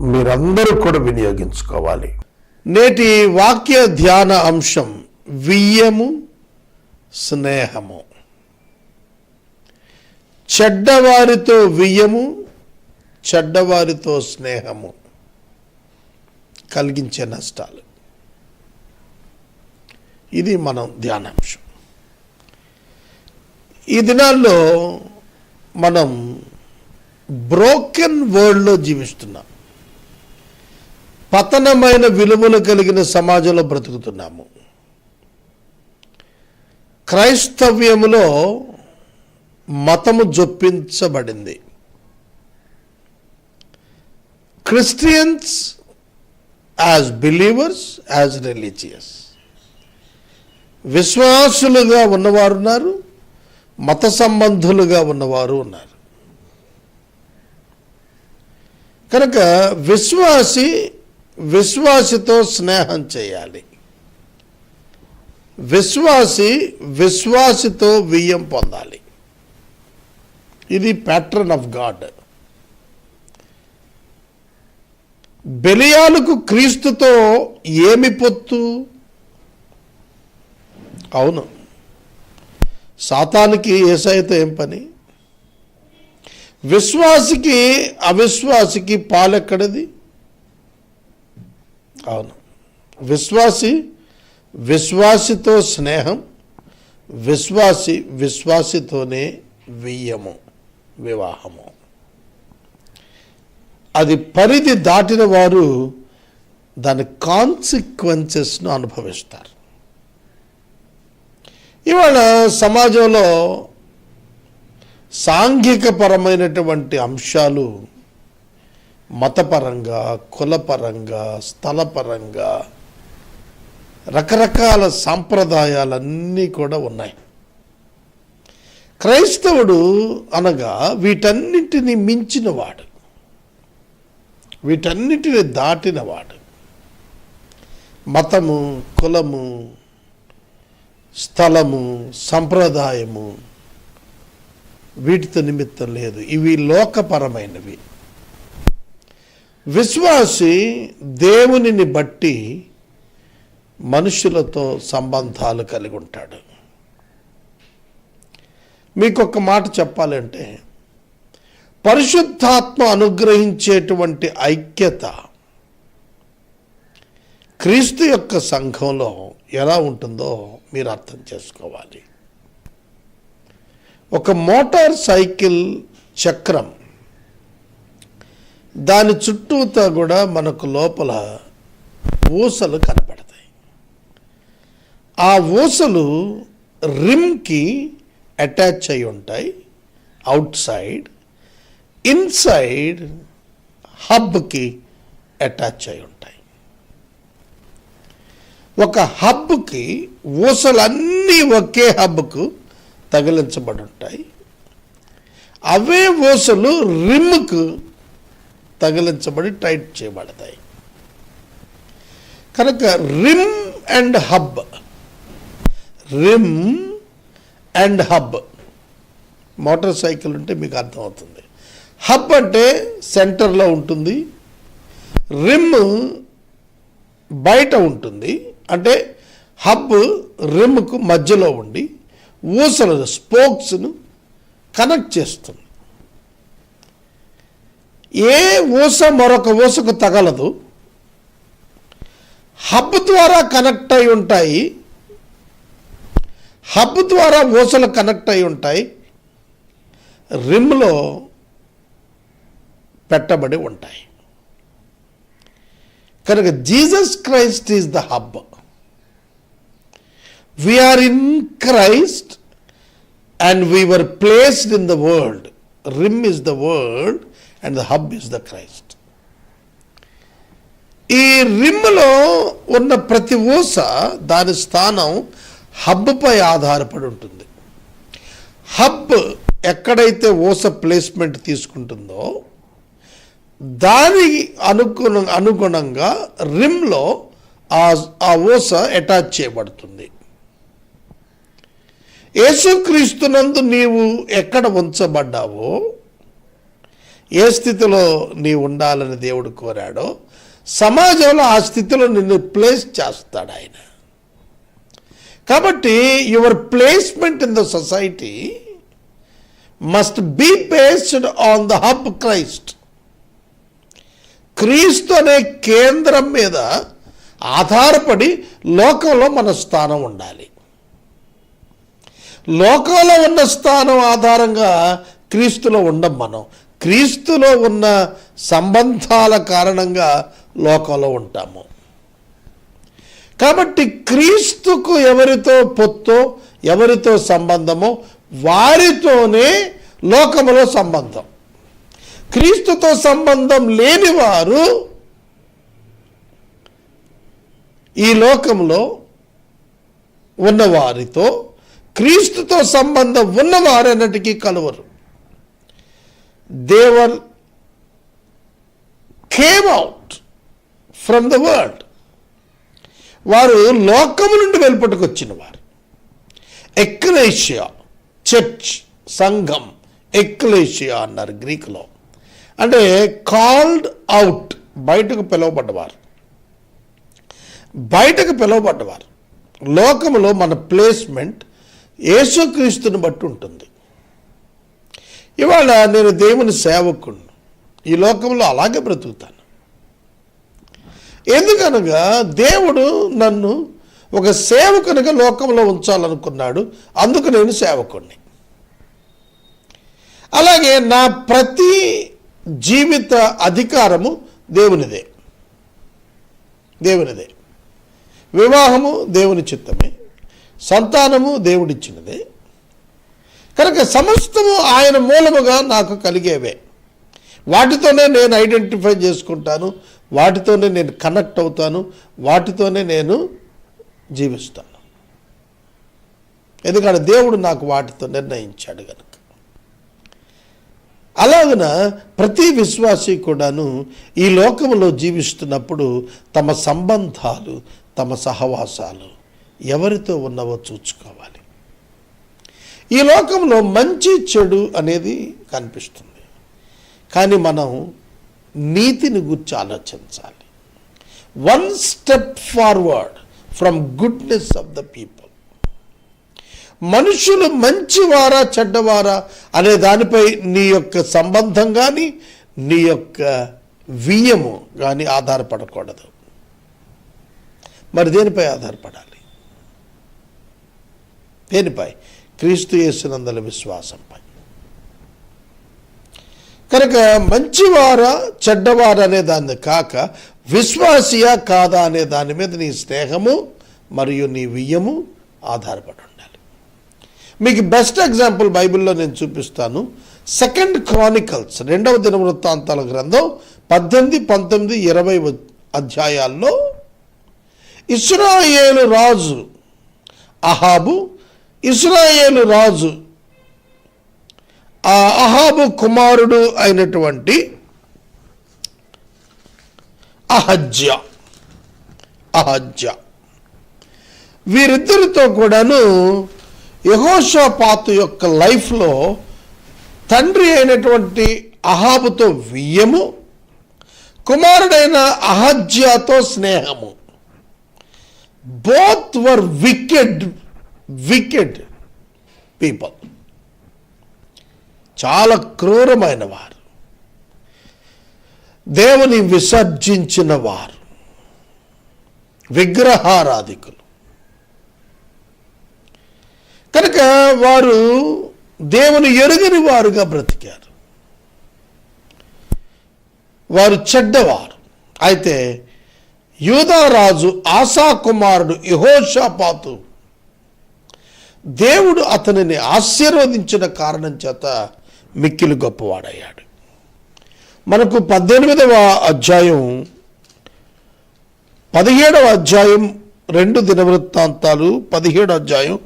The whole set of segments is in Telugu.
మీరందరూ కూడా వినియోగించుకోవాలి. నేటి వాక్య ధ్యాన అంశం వియ్యము స్నేహము. చెడ్డవారితో వియ్యము చెడ్డవారితో స్నేహము కలిగించే నష్టాలు. ఇది మనం ధ్యానాంశం. ఈ దినాల్లో మనం బ్రోకెన్ వరల్డ్లో జీవిస్తున్నాం. పతనమైన విలువలు కలిగిన సమాజంలో బ్రతుకుతున్నాము. క్రైస్తవ్యములో మతము జొప్పించబడింది. Christians as believers as religious. విశ్వాసులుగా ఉన్నవారు ఉన్నారు మత సంబంధులుగా ఉన్నవారు ఉన్నారు. కనుక విశ్వాసి విశ్వాసితో స్నేహం చేయాలి. విశ్వాసి విశ్వాసితో వియ్యం పొందాలి. ఇది ప్యాట్రన్ ఆఫ్ గాడ్ బెలియాలకు క్రీస్తుతో ఏమి పొత్తు? అవును. సాతానికి ఏసైతో ఏం పని? విశ్వాసికి అవిశ్వాసికి పాలెక్కడది? అవును. విశ్వాసి విశ్వాసితో స్నేహం విశ్వాసి విశ్వాసితోనే వెయ్యము వివాహము. అది పరిధి దాటిన వారు దాని కాన్సిక్వెన్సెస్ను అనుభవిస్తారు. ఇవాళ సమాజంలో సాంఘికపరమైనటువంటి అంశాలు మతపరంగా కులపరంగా స్థలపరంగా రకరకాల సాంప్రదాయాలన్నీ కూడా ఉన్నాయి. క్రైస్తవుడు అనగా వీటన్నిటిని మించినవాడు. వీటన్నిటిని దాటినవాడు. మతము కులము స్థలము సంప్రదాయము వీటితో నిమిత్తం లేదు. ఇవి లోకపరమైనవి. విశ్వాసి దేవునిని బట్టి మనుషులతో సంబంధాలు కలిగి ఉంటాడు. మీకు ఒక మాట చెప్పాలంటే పరిశుద్ధాత్మ అనుగ్రహించేటువంటి ఐక్యత క్రీస్తు యొక్క సంఘంలో ఎలా ఉంటుందో మీరు అర్థం చేసుకోవాలి. ఒక మోటార్ సైకిల్ చక్రం దాని చుట్టూతా కూడా మనకు లోపల ఊసలు కనపడతాయి. ఆ ఊసలు రిమ్కి అటాచ్ అయి ఉంటాయి అవుట్ సైడ్ ఇన్సైడ్ హబ్కి అటాచ్ అయి ఉంటాయి. ఒక హబ్కి ఊసలన్నీ ఒకే హబ్కు తగిలించబడి ఉంటాయి. అవే ఊసలు రిమ్కు తగిలించబడి టైట్ చేయబడతాయి. కనుక rim and hub rim and hub motorcycle ఉంటే మీకు అర్థమవుతుంది. హబ్ అంటే సెంటర్లో ఉంటుంది రిమ్ బయట ఉంటుంది అంటే హబ్ రిమ్కు మధ్యలో ఉండి ఊసలు స్పోక్స్ను కనెక్ట్ చేస్తుంది. ఏ ఊస మరొక ఊసకు తగలదు. హబ్ ద్వారా కనెక్ట్ అయి ఉంటాయి. హబ్ ద్వారా ఊసలు కనెక్ట్ అయి ఉంటాయి. రిమ్లో పెట్టబడి ఉంటాయి. కనుక Jesus Christ is the hub. We are in Christ and we were placed in the world rim is the world and the hub is the Christ ఈ రిమ్లో ఉన్న ప్రతి ఊస దాని స్థానం హబ్పై ఆధారపడి ఉంటుంది. హబ్ ఎక్కడైతే ఊస ప్లేస్మెంట్ తీసుకుంటుందో దాని అనుగుణ అనుగుణంగా రిమ్లో ఆ ఆ ఊస అటాచ్ చేయబడుతుంది. యేసుక్రీస్తునందు నీవు ఎక్కడ ఉంచబడ్డావో ఏ స్థితిలో నీ ఉండాలని దేవుడు కోరాడో సమాజంలో ఆ స్థితిలో నిన్ను ప్లేస్ చేస్తాడు ఆయన. కాబట్టి your placement in the society must be based on the hub Christ క్రీస్తు అనే కేంద్రం మీద ఆధారపడి లోకంలో మన స్థానం ఉండాలి. లోకంలో ఉన్న స్థానం ఆధారంగా క్రీస్తులో ఉండం మనం. క్రీస్తులో ఉన్న సంబంధాల కారణంగా లోకంలో ఉంటాము. కాబట్టి క్రీస్తుకు ఎవరితో పొత్తో ఎవరితో సంబంధమో? వారితోనే లోకములో సంబంధం. క్రీస్తుతో సంబంధం లేని వారు ఈ లోకంలో ఉన్నవారితో క్రీస్తుతో సంబంధం ఉన్నవారన్నటికీ కలవరు. They were came out from the world వారు లోకము నుండి వెలుపటకొచ్చిన వారు. ఎక్లేషియా చర్చ్ సంఘం ఎక్లేషియా అన్నారు గ్రీకులో. అంటే కాల్డ్ అవుట్ బయటకు పిలువబడ్డవారు. బయటకు పిలువబడ్డవారు. లోకములో మన ప్లేస్మెంట్ యేసుక్రీస్తుని బట్టి ఉంటుంది. ఇవాళ నేను దేవుని సేవకుణ్ణి. ఈ లోకంలో అలాగే బ్రతుకుతాను. ఎందుకనగా దేవుడు నన్ను ఒక సేవకునిగా లోకంలో ఉంచాలనుకున్నాడు. అందుకు నేను సేవకుణ్ణి. అలాగే నా ప్రతి జీవిత అధికారము దేవునిదే. దేవునిదే. వివాహము దేవుని చిత్తమే. సంతానము దేవుడిచ్చినదే. కనుక సమస్తము ఆయన మూలముగా నాకు కలిగేవే. వాటితోనే నేను ఐడెంటిఫై చేసుకుంటాను వాటితోనే నేను కనెక్ట్ అవుతాను వాటితోనే నేను జీవిస్తాను. ఎందుకంటే దేవుడు నాకు వాటితో నిర్ణయించాడు కనుక అలాగన ప్రతి విశ్వాసి కూడాను ఈ లోకంలో జీవిస్తున్నప్పుడు తమ సంబంధాలు తమ సహవాసాలు ఎవరితో ఉన్నవో చూసుకోవాలి ఈ లోకంలో మంచి చెడు అనేది కనిపిస్తుంది. కానీ మనం నీతిని గురించి ఆలోచించాలి. One step forward from goodness of the people మనుషులు మంచివారా చెడ్డవారా అనే దానిపై నీ యొక్క సంబంధం కానీ నీ యొక్క వియ్యము కానీ ఆధారపడకూడదు. మరి దేనిపై ఆధారపడాలి? దేనిపై? క్రీస్తు యేసునందల విశ్వాసంపై. కనుక మంచివారా చెడ్డవారా అనే దాన్ని కాక విశ్వాసియా కాదా అనే దాని మీద నీ స్నేహము మరియు నీ వియ్యము ఆధారపడి ఉండాలి. మీకు బెస్ట్ ఎగ్జాంపుల్ బైబిల్లో నేను చూపిస్తాను. సెకండ్ క్రానికల్స్ రెండవ దిన వృత్తాంతాల గ్రంథం పద్దెనిమిది పంతొమ్మిది ఇరవై అధ్యాయాల్లో ఇస్రాయేలు రాజు అహాబు ఇస్రాయేలు రాజు ఆ అహాబు కుమారుడు అయినటువంటి అహజ్య అహజ్య. వీరిద్దరితో కూడాను యహోషాపాతు యొక్క లైఫ్లో తండ్రి అయినటువంటి అహాబుతో వియ్యము కుమారుడైన అహజ్యాతో స్నేహము. Both were wicked wicked people చాలా క్రూరమైన వారు. దేవుని విసర్జించిన వారు. విగ్రహారాధికులు. కనుక వారు దేవుని ఎరుగని వారుగా బ్రతికారు. వారు చెడ్డవారు. అయితే యూదారాజు ఆశా కుమారుడు యహోషాపాతు దేవుడు అతనిని ఆశీర్వదించిన కారణం చేత మిక్కిలి గొప్పవాడయ్యాడు. మనకు పద్దెనిమిదవ అధ్యాయం పదిహేడవ అధ్యాయం రెండు దినవృత్తాంతాలు పదిహేడు అధ్యాయం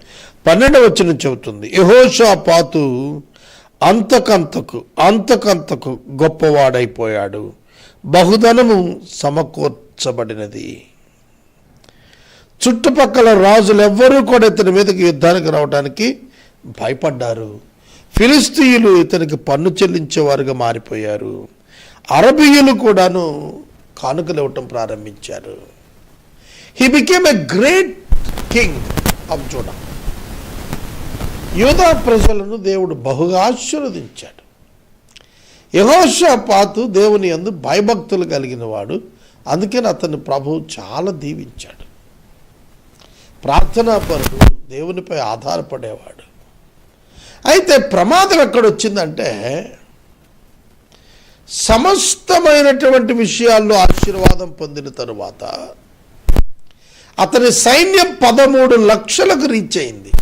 పన్నెండవ వచ్చిన చెబుతుంది. యహోషాపాతు అంతకంతకు అంతకంతకు గొప్పవాడైపోయాడు. బహుధనము సమకూర్చబడినది. చుట్టుపక్కల రాజులు ఎవ్వరూ కూడా ఇతని మీదకి యుద్ధానికి రావడానికి భయపడ్డారు. ఫిలిస్తీయులు ఇతనికి పన్ను చెల్లించేవారుగా మారిపోయారు. అరబీయులు కూడాను కానుకలు ఇవ్వటం ప్రారంభించారు. He became a great king of Judah యూదా ప్రజలను దేవుడు బహుగా ఆశీర్వదించాడు. యహోషపాతు దేవుని యందు భయభక్తులు కలిగిన వాడు అందుకని అతన్ని ప్రభువు చాలా దీవించాడు. ప్రార్థనాపరుడు దేవునిపై ఆధారపడేవాడు. అయితే ప్రమాదం ఎక్కడొచ్చిందంటే సమస్తమైనటువంటి విషయాల్లో ఆశీర్వాదం పొందిన తరువాత అతని సైన్యం పదమూడు లక్షలకు రీచ్ అయింది.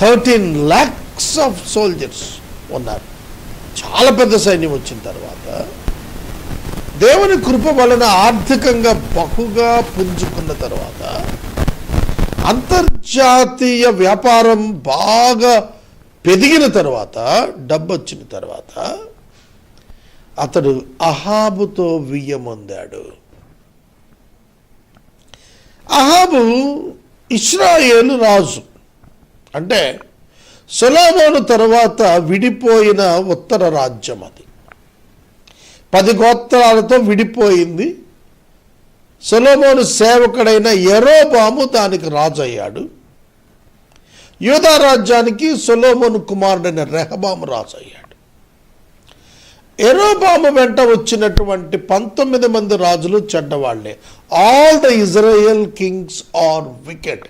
థర్టీన్ ల్యాక్స్ ఆఫ్ సోల్జర్స్ ఉన్నారు. చాలా పెద్ద సైన్యం వచ్చిన తర్వాత దేవుని కృప వలన ఆర్థికంగా బహుగా పుంజుకున్న తర్వాత అంతర్జాతీయ వ్యాపారం బాగా పెరిగిన తర్వాత డబ్బు వచ్చిన తర్వాత అతడు అహాబుతో వియ్యమొందాడు. అహాబు ఇస్రాయేలు రాజు. అంటే సొలోమోను తర్వాత విడిపోయిన ఉత్తర రాజ్యం అది. పది గోత్రాలతో విడిపోయింది. సొలోమోను సేవకుడైన ఎరోబాము దానికి రాజు అయ్యాడు యూదా రాజ్యానికి సొలోమోను కుమారుడైన రెహబాము రాజు అయ్యాడు ఎరోబాము వెంట వచ్చినటువంటి పంతొమ్మిది మంది రాజులు చెడ్డవాళ్ళే. All the Israel kings are wicked.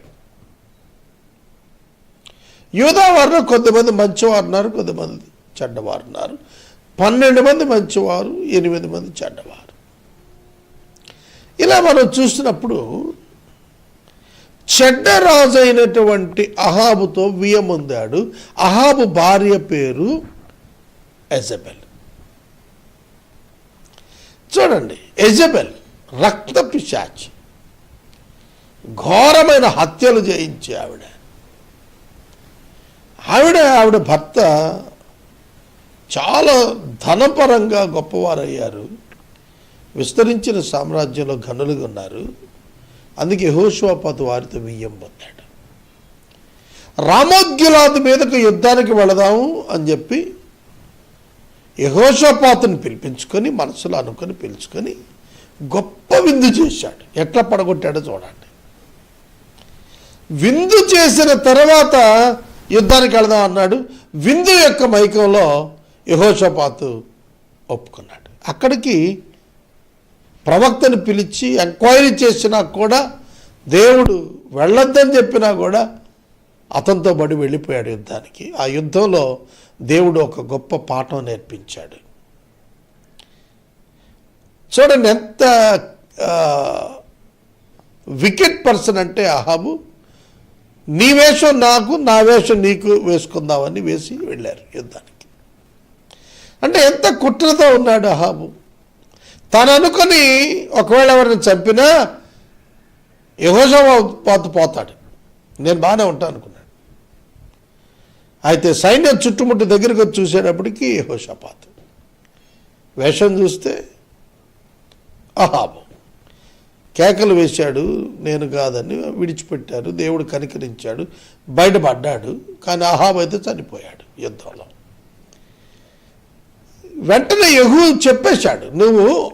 యూదా కొంతమంది కొద్దిమంది మంచివారు ఉన్నారు కొద్దిమంది చెడ్డవారు ఉన్నారు పన్నెండు మంది మంచివారు ఎనిమిది మంది చెడ్డవారు. ఇలా మనం చూసినప్పుడు చెడ్డ రాజు అయినటువంటి అహాబుతో వియముందాడు. అహాబు భార్య పేరు ఎజబెల్. చూడండి ఎజబెల్ రక్త పిశాచి. ఘోరమైన హత్యలు చేయించే ఆవిడ. ఆవిడ ఆవిడ భర్త చాలా ధనపరంగా గొప్పవారయ్యారు. విస్తరించిన సామ్రాజ్యంలో ఘనులుగా ఉన్నారు. అందుకే హోషువాపాతు వారితో బియ్యం పొందాడు. రామోద్గిలాది మీదకు యుద్ధానికి వెళదాము అని చెప్పి యహోషపాతుని పిలిపించుకొని మనసులో అనుకొని పిలుచుకొని గొప్ప విందు చేశాడు. ఎట్లా పడగొట్టాడో చూడండి. విందు చేసిన తర్వాత యుద్ధానికి వెళదాం అన్నాడు. విందు యొక్క మైకంలో యహోషపాతు ఒప్పుకున్నాడు. అక్కడికి ప్రవక్తను పిలిచి ఎంక్వైరీ చేసినా కూడా దేవుడు వెళ్ళొద్దని చెప్పినా కూడా అతనితో బడి వెళ్ళిపోయాడు యుద్ధానికి. ఆ యుద్ధంలో దేవుడు ఒక గొప్ప పాఠం నేర్పించాడు. చూడండి ఎంత వికెట్ పర్సన్ అంటే అహాబు నీ వేషం నాకు నా వేషం నీకు వేసుకుందామని వేసి వెళ్ళారు యుద్ధానికి. అంటే ఎంత కుట్రతో ఉన్నాడు అహాబు? తను అనుకొని ఒకవేళ ఎవరిని చంపినా పాత పోతాడు. నేను బాగానే ఉంటాను అనుకున్నాడు. అయితే సైన్యం చుట్టుముట్టు దగ్గరికి వచ్చి చూసేటప్పటికి యహోషపాతు. వేషం చూస్తే అహాబు. కేకలు వేశాడు నేను కాదని విడిచిపెట్టారు దేవుడు కనికరించాడు బయటపడ్డాడు కానీ అహాబు అయితే చనిపోయాడు యుద్ధంలో. వెంటనే యహూ చెప్పేశాడు నువ్వు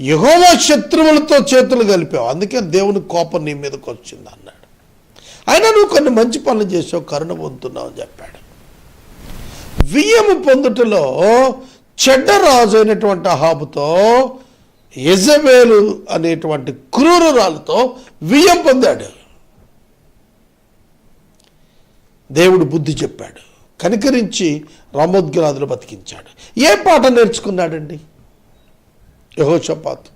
యహోవా శత్రువులతో చేతులు కలిపావు అందుకే దేవుని కోపం నీ మీదకి వచ్చింది అన్నాడు. అయినా నువ్వు కొన్ని మంచి పనులు చేసావు కరుణ పొందుతున్నావు అని చెప్పాడు. వియ్యము పొందుటలో చెడ్డ రాజు అయినటువంటి అహాబుతో యజబేలు అనేటువంటి క్రూరురాలతో వియ్యం పొందాడు. దేవుడు బుద్ధి చెప్పాడు. కనికరించి రామోద్గిలాదులు బతికించాడు. ఏ పాట నేర్చుకున్నాడండి? యహోషపాత్.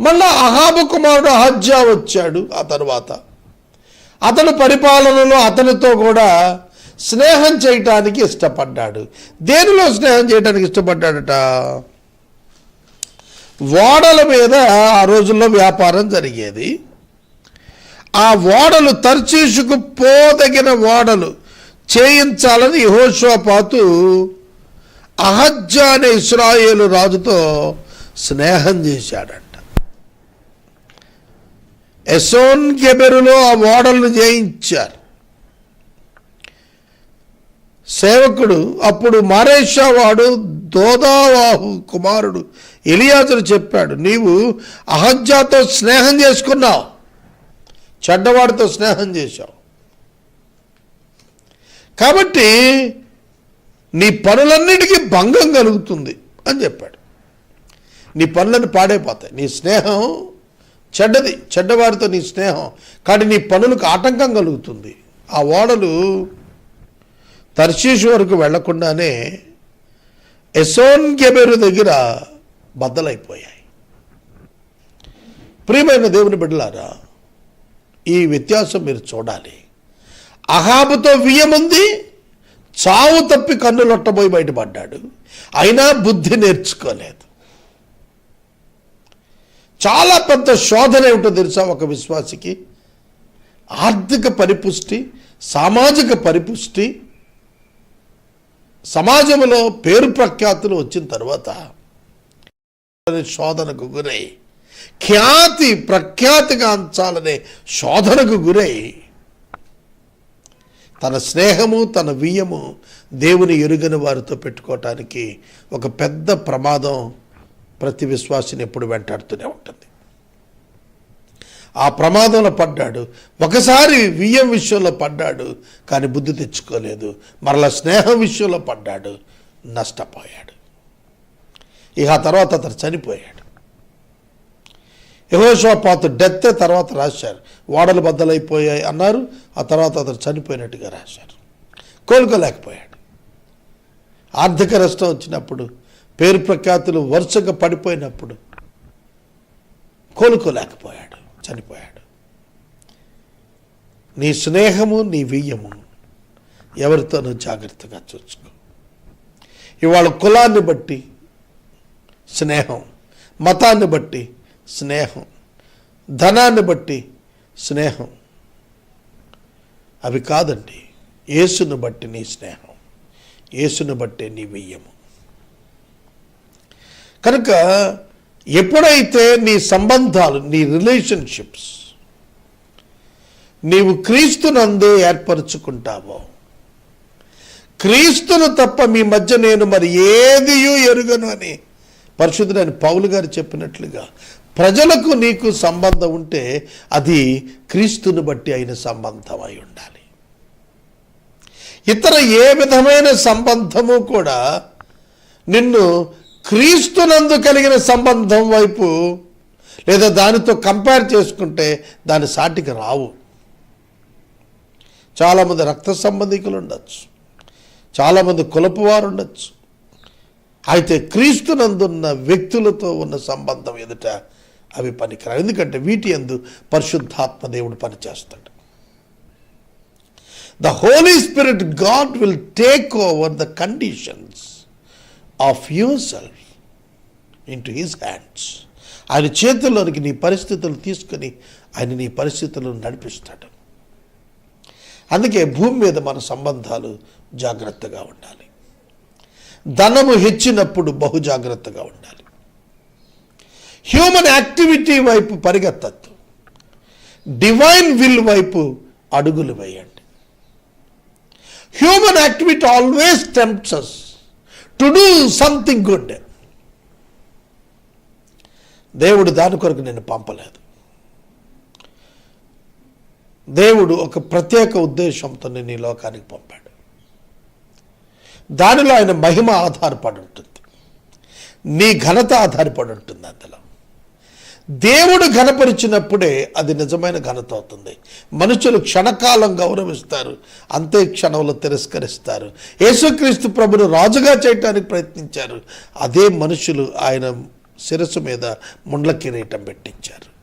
మళ్ళా అహాబు కుమారుడు హజ్జా వచ్చాడు ఆ తర్వాత. అతను పరిపాలనలో అతనితో కూడా స్నేహం చేయటానికి ఇష్టపడ్డాడు. దేనిలో స్నేహం చేయటానికి ఇష్టపడ్డాడట? ఓడల మీద ఆ రోజుల్లో వ్యాపారం జరిగేది. ఆ ఓడలు తర్చీసుకు పోదగిన ఓడలు. చేయించాలని యహోషోపాతు అహజ్జా అనే ఇస్రాయేలు రాజుతో స్నేహం చేశాడంట. ఎసోన్ గెబెరులో ఆ ఓడలను చేయించారు సేవకుడు అప్పుడు మారేషా వాడు దోదావాహు కుమారుడు ఎలియాజరు చెప్పాడు నీవు అహజ్జాతో స్నేహం చేసుకున్నావు చెడ్డవాడితో స్నేహం చేశావు. కాబట్టి నీ పనులన్నిటికీ భంగం కలుగుతుంది అని చెప్పాడు. నీ పనులన్నీ పాడైపోతాయి. నీ స్నేహం చెడ్డది చెడ్డవారితో నీ స్నేహం. కానీ నీ పనులకు ఆటంకం కలుగుతుంది. ఆ ఓడలు తర్శీషు వరకు వెళ్ళకుండానే ఎసోన్ గెబెరు దగ్గర బద్దలైపోయాయి. ప్రియమైన దేవుని బిడ్డలారా ఈ వ్యత్యాసం మీరు చూడాలి. అహాబుతో వియ్యముంది చావు తప్పి కన్నులొట్టబోయి బయటపడ్డాడు. అయినా బుద్ధి నేర్చుకోలేదు. చాలా పెద్ద శోధన ఏమిటో తెలుసా ఒక విశ్వాసికి? ఆర్థిక పరిపుష్టి సామాజిక పరిపుష్టి సమాజంలో పేరు ప్రఖ్యాతులు వచ్చిన తర్వాత శోధనకు గురై ఖ్యాతి ప్రఖ్యాతిగా అంచాలనే శోధనకు గురై తన స్నేహము తన వియ్యము దేవుని ఎరుగని వారితో పెట్టుకోవటానికి ఒక పెద్ద ప్రమాదం ప్రతి విశ్వాసిని ఎప్పుడు వెంటాడుతూనే ఉంటుంది. ఆ ప్రమాదంలో పడ్డాడు. ఒకసారి వియ్యం విషయంలో పడ్డాడు కానీ బుద్ధి తెచ్చుకోలేదు. మరలా స్నేహం విషయంలో పడ్డాడు నష్టపోయాడు. ఇక ఆ తర్వాత అతను చనిపోయాడు. యహోషోపాతు డెత్ తర్వాత రాశారు. ఓడలు బద్దలైపోయాయి అన్నారు. ఆ తర్వాత అతను చనిపోయినట్టుగా రాశారు. కోలుకోలేకపోయాడు. ఆర్థిక నష్టం వచ్చినప్పుడు పేరు ప్రఖ్యాతులు వరుసగా పడిపోయినప్పుడు కోలుకోలేకపోయాడు చనిపోయాడు. నీ స్నేహము నీ వియ్యము ఎవరితోనూ జాగ్రత్తగా చూసుకో. ఇవాళ కులాన్ని బట్టి స్నేహం మతాన్ని బట్టి స్నేహం. ధనాన్ని బట్టి స్నేహం. అవి కాదండి యేసును బట్టి నీ స్నేహం. యేసును బట్టి నీ వెయ్యము. కనుక ఎప్పుడైతే నీ సంబంధాలు నీ రిలేషన్షిప్స్ నీవు క్రీస్తునందు ఏర్పరచుకుంటావో క్రీస్తును తప్ప మీ మధ్య నేను మరి ఏదియూ ఎరుగను అని పరిశుద్ధుడని పౌలు గారు చెప్పినట్లుగా ప్రజలకు నీకు సంబంధం ఉంటే అది క్రీస్తుని బట్టి అయిన సంబంధం అయి ఉండాలి. ఇతర ఏ విధమైన సంబంధము కూడా నిన్ను క్రీస్తునందు కలిగిన సంబంధం వైపు లేదా దానితో కంపేర్ చేసుకుంటే దాని సాటికి రావు. చాలామంది రక్త సంబంధికులు ఉండొచ్చు. చాలామంది కులపు వారు ఉండొచ్చు. అయితే క్రీస్తునందున్న వ్యక్తులతో ఉన్న సంబంధం ఎదుట అవి పనికిరావు. ఎందుకంటే వీటి ఎందు పరిశుద్ధాత్మ దేవుడు పనిచేస్తాడు. The Holy Spirit God will take over the conditions of yourself into his hands ఆయన చేతుల్లోనికి నీ పరిస్థితులు తీసుకొని ఆయన నీ పరిస్థితులను నడిపిస్తాడు. అందుకే భూమి మీద మన సంబంధాలు జాగ్రత్తగా ఉండాలి. ధనము హెచ్చినప్పుడు బహు జాగ్రత్తగా ఉండాలి. హ్యూమన్ యాక్టివిటీ వైపు పరిగెత్తద్దు. డివైన్ విల్ వైపు అడుగులు వేయండి. Human activity always tempts to do something good దేవుడు దాని కొరకు నేను పంపలేదు. దేవుడు ఒక ప్రత్యేక ఉద్దేశంతో నేను ఈ లోకానికి పంపాడు. దానిలో ఆయన మహిమ ఆధారపడి ఉంటుంది. నీ ఘనత ఆధారపడి ఉంటుంది అందులో. దేవుడు ఘనపరిచినప్పుడే అది నిజమైన ఘనత అవుతుంది. మనుషులు క్షణకాలం గౌరవిస్తారు. అంతే క్షణంలో తిరస్కరిస్తారు. యేసుక్రీస్తు ప్రభును రాజుగా చేయటానికి ప్రయత్నించారు. అదే మనుషులు ఆయన శిరస్సు మీద ముండ్ల కిరీటం పెట్టించారు.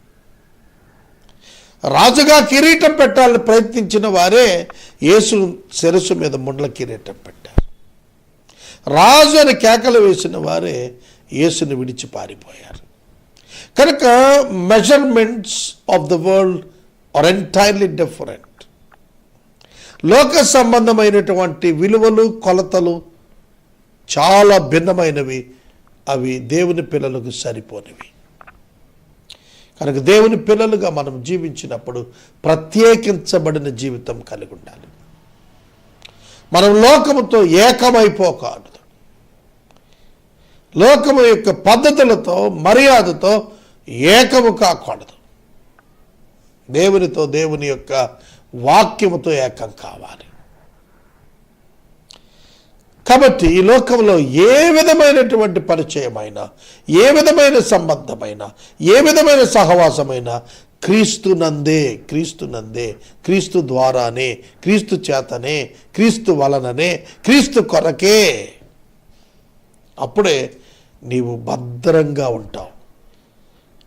రాజుగా కిరీటం పెట్టాలని ప్రయత్నించిన వారే యేసు శిరస్సు మీద ముండ్ల కిరీటం పెట్టారు. రాజు అని కేకలు వేసిన వారే యేసుని విడిచి పారిపోయారు కనుక measurements of the world are entirely different లోక సంబంధమైనటువంటి విలువలు కొలతలు చాలా భిన్నమైనవి. అవి దేవుని పిల్లలకు సరిపోనివి. కనుక దేవుని పిల్లలుగా మనం జీవించినప్పుడు ప్రత్యేకించబడిన జీవితం కలిగి ఉండాలి. మనం లోకముతో ఏకమైపోకూడదు. లోకము యొక్క పద్ధతులతో మర్యాదతో ఏకము కాకూడదు. దేవునితో దేవుని యొక్క వాక్యముతో ఏకం కావాలి. కాబట్టి ఈ లోకంలో ఏ విధమైనటువంటి పరిచయమైనా ఏ విధమైన సంబంధమైన ఏ విధమైన సహవాసమైనా క్రీస్తు నందే క్రీస్తు నందే క్రీస్తు ద్వారానే క్రీస్తు చేతనే క్రీస్తు వలననే క్రీస్తు కొరకే అప్పుడే నీవు భద్రంగా ఉంటావు.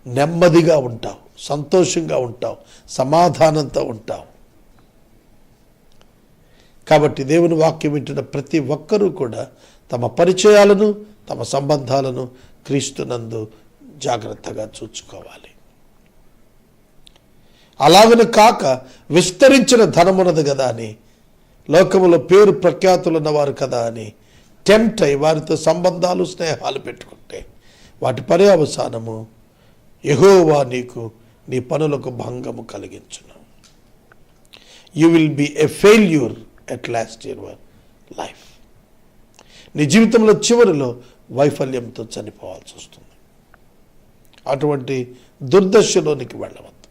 నెమ్మదిగా ఉంటావు. సంతోషంగా ఉంటావు. సమాధానంతో ఉంటావు. కాబట్టి దేవుని వాక్యం వింటున్న ప్రతి ఒక్కరూ కూడా తమ పరిచయాలను తమ సంబంధాలను క్రీస్తునందు జాగ్రత్తగా చూసుకోవాలి. అలాగను కాక విస్తరించిన ధనమున్నది కదా అని లోకములో పేరు ప్రఖ్యాతులు ఉన్నవారు కదా అని టెంప్ట్ అయి వారితో సంబంధాలు స్నేహాలు పెట్టుకుంటే వాటి పర్యవసానము యహోవా నీకు నీ పనులకు భంగము కలిగించును. You will be a failure at last your life నీ జీవితంలో చివరిలో వైఫల్యంతో చనిపోవాల్సి వస్తుంది. అటువంటి దుర్దశలోనికి వెళ్ళవద్దు.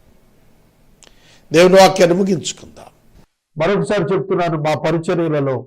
దేవుని వాక్యాన్ని ముగించుకుందాం. మరొకసారి చెప్తున్నాను మా పరిచర్యలలో